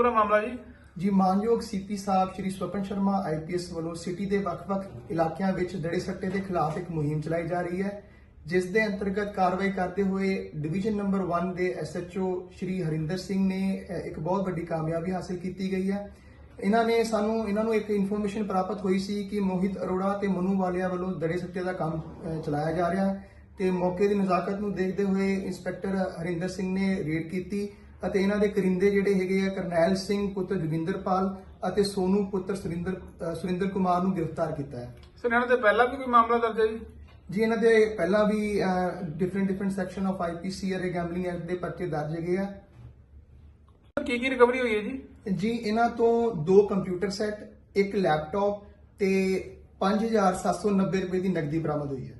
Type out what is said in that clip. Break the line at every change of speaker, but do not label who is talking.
ਪੂਰਾ ਮਾਮਲਾ ਜੀ?
ਜੀ, ਮਾਨਯੋਗ ਸੀਪੀ ਸਾਹਿਬ, ਸ਼੍ਰੀ ਸਵਪਨ ਸ਼ਰਮਾ ਆਈਪੀਐਸ ਵੱਲੋਂ ਸਿਟੀ ਦੇ ਵੱਖ-ਵੱਖ ਇਲਾਕਿਆਂ ਵਿੱਚ ਦੜੇ ਸੱਟੇ ਦੇ ਖਿਲਾਫ ਇੱਕ ਮੁਹਿੰਮ ਚਲਾਈ ਜਾ ਰਹੀ ਹੈ, ਜਿਸ ਦੇ ਅੰਤਰਗਤ ਕਾਰਵਾਈ ਕਰਦੇ ਹੋਏ ਡਿਵੀਜ਼ਨ ਨੰਬਰ 1 ਦੇ ਐਸਐਚਓ ਸ਼੍ਰੀ ਹਰਿੰਦਰ ਸਿੰਘ ਨੇ ਇੱਕ ਬਹੁਤ ਵੱਡੀ ਕਾਮਯਾਬੀ ਹਾਸਲ ਕੀਤੀ ਗਈ ਹੈ। ਇਹਨਾਂ ਨੇ ਸਾਨੂੰ, ਇਹਨਾਂ ਨੂੰ ਇੱਕ ਇਨਫੋਰਮੇਸ਼ਨ ਪ੍ਰਾਪਤ ਹੋਈ ਸੀ ਕਿ ਮੋਹਿਤ ਅਰੋੜਾ ਤੇ ਮਨੂ ਵਾਲਿਆ ਵੱਲੋਂ ਦੜੇ ਸੱਟੇ ਦਾ ਕੰਮ ਚਲਾਇਆ ਜਾ ਰਿਹਾ ਹੈ ਤੇ ਮੌਕੇ ਦੀ ਨਜ਼ਾਕਤ ਨੂੰ ਦੇਖਦੇ ਹੋਏ ਇੰਸਪੈਕਟਰ ਹਰਿੰਦਰ ਸਿੰਘ ਨੇ ਰੇਡ ਕੀਤੀ। ਅਤੇ ਇਹਨਾਂ ਦੇ ਕਰਿੰਦੇ ਜਿਹੜੇ ਹੈਗੇ ਆ ਕਰਨੈਲ ਸਿੰਘ ਪੁੱਤਰ ਜੋਗਿੰਦਰਪਾਲ ਅਤੇ ਸੋਨੂ ਪੁੱਤਰ ਸੁਰਿੰਦਰ ਸੁਰਿੰਦਰ ਕੁਮਾਰ ਨੂੰ ਗ੍ਰਿਫਤਾਰ ਕੀਤਾ ਹੈ।
ਸਰ ਇਹਨਾਂ ਦੇ ਪਹਿਲਾਂ ਵੀ ਕੋਈ ਮਾਮਲਾ ਦਰਜ ਹੈ ਜੀ?
ਜੀ ਇਹਨਾਂ ਦੇ ਪਹਿਲਾਂ ਵੀ different different section of IPC ਅਤੇ ਗੈਂਬਲਿੰਗ ਐਕਟ ਦੇ ਪਰਚੇ ਦਰਜ ਹੈਗੇ ਆ।
ਕੀ ਕੀ ਰਿਕਵਰੀ ਹੋਈ ਹੈ ਜੀ?
ਜੀ ਇਹਨਾਂ ਤੋਂ ਦੋ ਕੰਪਿਊਟਰ ਸੈੱਟ ਇੱਕ ਲੈਪਟਾਪ ਤੇ 5790 ਰੁਪਏ ਦੀ ਨਕਦੀ ਬਰਾਮਦ ਹੋਈ ਹੈ।